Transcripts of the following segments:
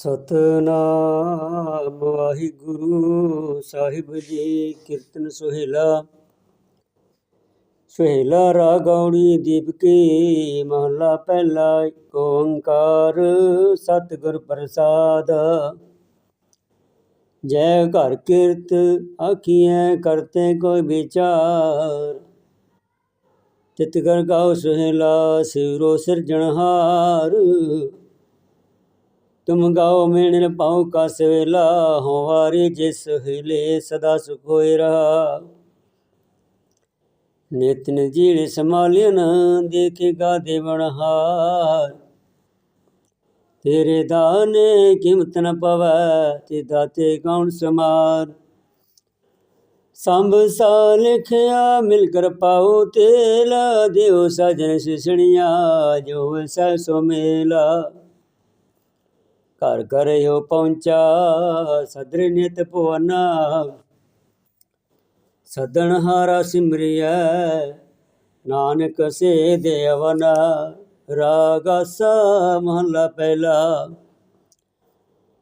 ਸਤਨਾਮ ਵਾਹਿਗੁਰੂ ਸਾਹਿਬ ਜੀ, ਕੀਰਤਨ ਸੁਹੇਲਾ। ਸੁਹੇਲਾ ਰਾਗੌੜੀ ਦੀਪਕੀ ਮਹਲਾ ਪਹਿਲਾ ਏਕ ਓੰਕਾਰ, ਸਤਿਗੁਰ ਪ੍ਰਸਾਦ। ਜੈ ਘਰ ਕੀਰਤ, ਆਖੀਐ ਕਰਤੇ ਕੋਈ ਵਿਚਾਰ। ਤਿਤ ਕਰ ਗਾਓ ਸੁਹੇਲਾ, ਸਿਰੋ ਸਿਰਜਣਹਾਰ। ਤੁਮ ਗਾਓ ਮੇਣ ਪਾਉ ਕਾ ਸਵੇਲਾ ਹਵਾਰੀ ਜਿਸ ਹਿਲੇ ਸਦਾ ਸੁਖ ਹੋਇ ਰਹਾ। ਨਿਤਨ ਜੀਣ ਸਮਾਲਿਨ ਦੇਖੇਗਾ ਦੇਵਨਹਾਰ ਤੇਰੇ ਦਾਨੇ ਕੀਮਤ ਨ ਪਵੈ, ਤੇ ਦਾਤੇ ਕੌਣ ਸਮਾਰ। ਸੰਭ ਸਾ ਲਿਖਿਆ, ਮਿਲ ਕਰ ਪਾਉ ਤੇਲਾ, ਦਿਓ ਸਜਣ ਸਿਸਣੀਆਂ, ਜੋ ਸੈ ਸੋ ਮੇਲਾ। ਘਰ ਘਰ ਕਰਿਓ ਪਹੁੰਚਾ ਸਦਰ ਨਿਤ ਭਵਨਾ ਸਦਨ ਹਾਰਾ ਸਿਮਰਿਐ, ਨਾਨਕ ਸੇ ਦੇਵਨਾ ਰਾਗਸ ਮਹਲਾ ਪਹਿਲਾ।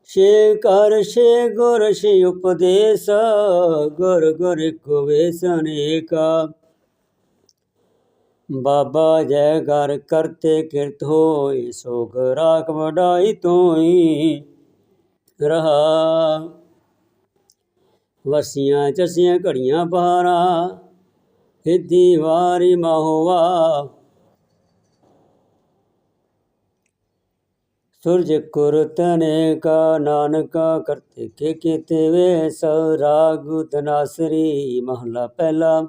ਸ਼ੇ ਕਰ ਸ਼ੇ ਗੁਰ ਸ਼ੇ ਉਪਦੇਸ, ਗੁਰ ਗੁਰ ਕੋ ਵੇਸਨੇਕਾ ਬਾਬਾ ਜੈ ਘਰ ਕਰਤੇ ਕਿਰਤ ਹੋਈ, ਸੋਗ ਰਾਖ ਵਡਾਈ ਤੋਈ ਰਹਾ ਵਸੀਆਂ ਚਸੀਆਂ ਘੜੀਆਂ ਬਹਾਰਾਂ ਹਿੱਦੀ ਵਾਰੀ ਮਹੋਵਾ ਸੂਰਜ ਕੁਰਤਨੇ ਕਾ ਨਾਨਕਾ ਕਰਤੇ ਕੇ ਕੀਤੇ ਵੇ ਸ ਰਾਗ ਤਨਾਸਰੀ ਮਹਲਾ ਪਹਿਲਾ।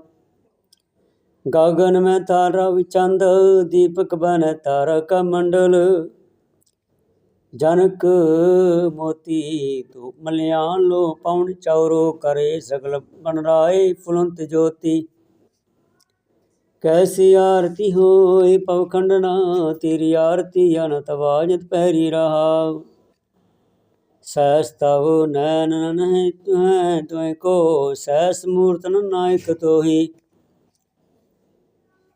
ਗगन ਮੈਂ ਤਾਰਾ ਵਿਚੰਦ ਦੀਪਕ ਬਨ ਤਾਰਾ ਕਾ ਮੰਡਲ। ਜਨਕ ਮੋਤੀ ਤੂ ਮਲਿਆਣ ਲੋ ਪਉਣ ਚੌਰੋ ਕਰੇ ਸਗਲ ਬਨ ਰਾਏ ਫੁਲੰਤ ਜੋਤੀ। ਕੈਸੀ ਆਰਤੀ ਹੋਏ ਪਵਖੰਡਨਾ ਤੇਰੀ ਆਰਤੀ ਅਨਤ ਵਾਜਤ ਪਹਿਰੀ ਰਹਾ। ਸਹਿਸ ਤਉ ਨੈਨ ਨਹਿ ਤੁਹੈ ਤੁਹੈ ਕੋ, ਸਹਿਸ ਮੂਰਤਨ ਨਾਇਕ ਤੋਹੀ।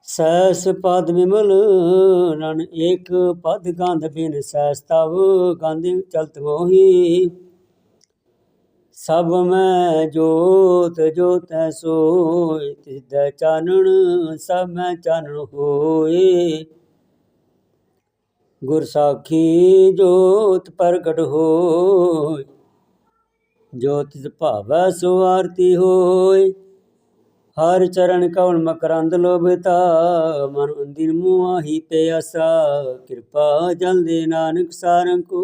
ਸੈਸ ਪਦ ਵਿਮਲ, ਨਨ ਏਕ ਪਦ ਗੰਧ ਬਿਨ ਸੈਸ ਤਵ, ਗੰਧ ਚਲਤ ਮੋਹੀ। ਸਭ ਮੈਂ ਜੋਤ, ਜੋਤੈ ਸੋਇ ਤਿਸੈ ਚਾਨਣ, ਸਭ ਮੈਂ ਚਾਨਣ ਹੋਏ। ਗੁਰ ਸਾਖੀ ਜੋਤ ਪ੍ਰਗਟ ਹੋਇ ਜੋਤਿ ਭਾਵੈ ਸੋ ਆਰਤੀ ਹੋਇ ਹਰ ਚਰਨ ਕਉਣ ਮਕਰੰਦ ਲੋਭਤਾ, ਮਨ ਅੰਦਿਨ ਮੁਆਹੀ ਪਿਆਸਾ, ਕਿਰਪਾ ਜਲ ਦੇ ਨਾਨਕ ਸਾਰੰ ਕੋ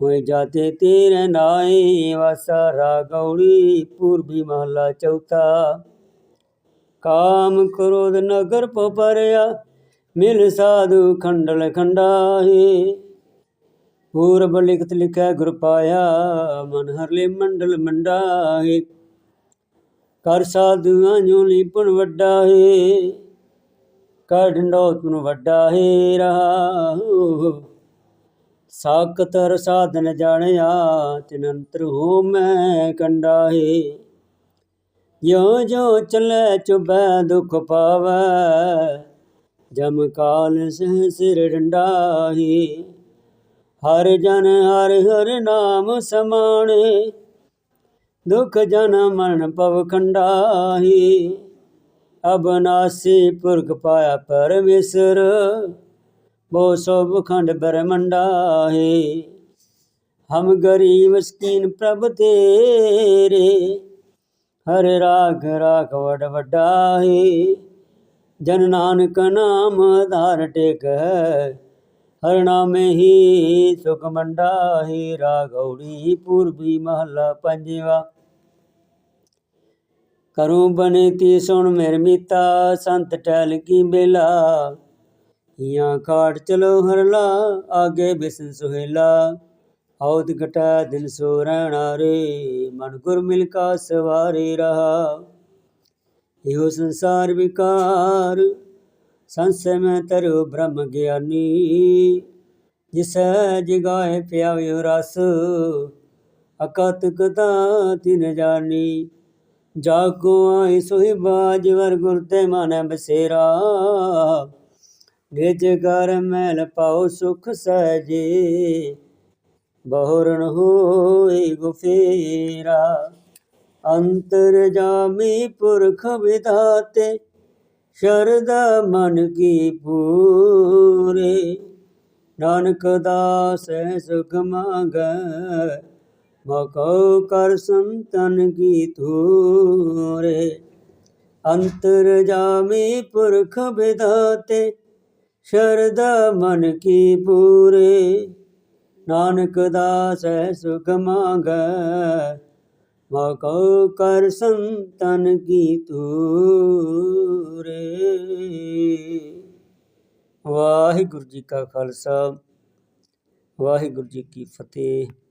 ਹੋਏ ਜਾਤੇ ਤੇਰੇ ਨਾਏ ਵਾਸਾ ਰਾਗੌੜੀ ਪੂਰਬੀ ਮਹਲਾ ਚੌਥਾ। ਕਾਮ ਕ੍ਰੋਧ ਨਗਰ ਪਪਰਿਆ, ਮਿਲ ਸਾਧੂ ਖੰਡਲ ਖੰਡਾਹੇ। ਪੂਰਬ ਲਿਖਤ ਲਿਖੈ ਗੁਰ ਪਾਇਆ, ਮਨ ਹਰਲੇ ਮੰਡਲ ਮੰਡਾਹੇ। ਕਰ ਸਾਧੂਆਂ ਜੋ ਲੀਪਣ ਵੱਡਾ ਏ, ਕਰ ਢੰਡੋਤ ਨੂੰ ਵੱਡਾ ਏ ਰਹਾ। ਸਾਕਤਰ ਸਾਧਨ ਜਾਣਿਆ, ਤਿਨੰਤਰ ਹੋ ਮੈਂ ਕੰਡਾ ਏ। ਜੋ ਜੋ ਚਲੇ ਚੁਬੈ ਦੁਖ ਪਾਵੈ, ਜਮ ਕਾਲ ਸਹਿ ਸਿਰ ਡੰਡਾ ਏ। ਹਰ ਜਨ ਹਰ ਹਰ ਨਾਮ ਸਮਾਣੇ ਦੁਖ ਜਨ ਮਰਨ ਪਵ ਖੰਡਾਹੀ ਅਬਨਾਸੀ ਪੁਰਖ ਪਾਇਆ ਪਰਮੇਸ਼ਰ, ਬੋ ਸਭ ਖੰਡ ਬਰਮੰਡਾਹੀ ਹਮ ਗਰੀਬ ਸਕੀਨ ਪ੍ਰਭ ਤੇਰੇ, ਹਰ ਰਾਗ ਰਾਗ ਵਡ ਵਡਾਹੀ। ਜਨ ਨਾਨਕ ਨਾਮ ਧਾਰ ਟੇਕ ਹੈ ਹਰਨਾਮੇ ਹੀ ਸੁਖ ਮੰਡਾਹੀ ਰਾਗੌੜੀ ਪੂਰਬੀ ਮਹਲਾ ਪੰਜਵਾ। ਕਰੂੰ ਬਨੇਤੀ ਸੁਣ ਮੇਰ ਮੀਤਾ, ਸੰਤ ਟਹਿਲ ਕੀ ਬੇਲਾ ਹਿਆਂ ਕਾਟ ਚਲੋ ਹਰਲਾ, ਆਗੇ ਬਿਸਨ ਸੁਹੇਲਾ। ਔਦ ਘਟਾ ਦਿਨ ਸੋ ਰਹਿਣਾ ਰੇ, ਮਨ ਗੁਰ ਮਿਲ ਕਾ ਸਵਾਰੇ ਰਹਾ। ਇਹੋ ਸੰਸਾਰ ਵਿਕਾਰ ਸੰਸੈ ਮੈਂ ਤਰੁ ਬ੍ਰਹਮ ਗਿਆਨੀ, ਜਿਸੈ ਜਗਾਏ ਪਿਆਵਿਓ ਰਸ ਅਕਤ ਕਤਾ ਤਿਨ ਜਾਨੀ। ਜਾਗੋ ਆਈ ਸੋਈ ਬਾਜ ਵਰ ਗੁਰ ਤੇ ਮਨ ਬਸੇਰਾ, ਨਿਜ ਕਰ ਮੈਲ ਪਾਉ ਸੁਖ ਸਹਜੇ, ਬਹੁਰਨ ਹੋਏ ਗੁਫੇਰਾ। ਅੰਤਰ ਜਾਮੀ ਪੁਰਖ ਵਿਧਾਤੇ ਸ਼ਰਦਾ ਮਨ ਕੀ ਪੂਰੇ। ਨਾਨਕ ਦਾਸ ਸੁਖ ਮੰਗੈ ਮਕਉ ਕਰ ਸੰਤਨ ਕੀ ਤੂਰੇ ਅੰਤਰ ਜਾਮੀ ਪੁਰਖ ਵਿਦਾਤੇ, ਸ਼ਰਦਾ ਮਨ ਕੀ ਪੂਰੇ। ਨਾਨਕ ਦਾਸ ਸੁਖ ਮੰਗੈ ਮਕਉ ਕਰ ਸੰਤਨ ਕੀ ਤੂਰੇ ਵਾਹਿਗੁਰੂ ਜੀ ਕਾ ਖਾਲਸਾ ਵਾਹਿਗੁਰੂ ਜੀ ਕੀ ਫਤਿਹ।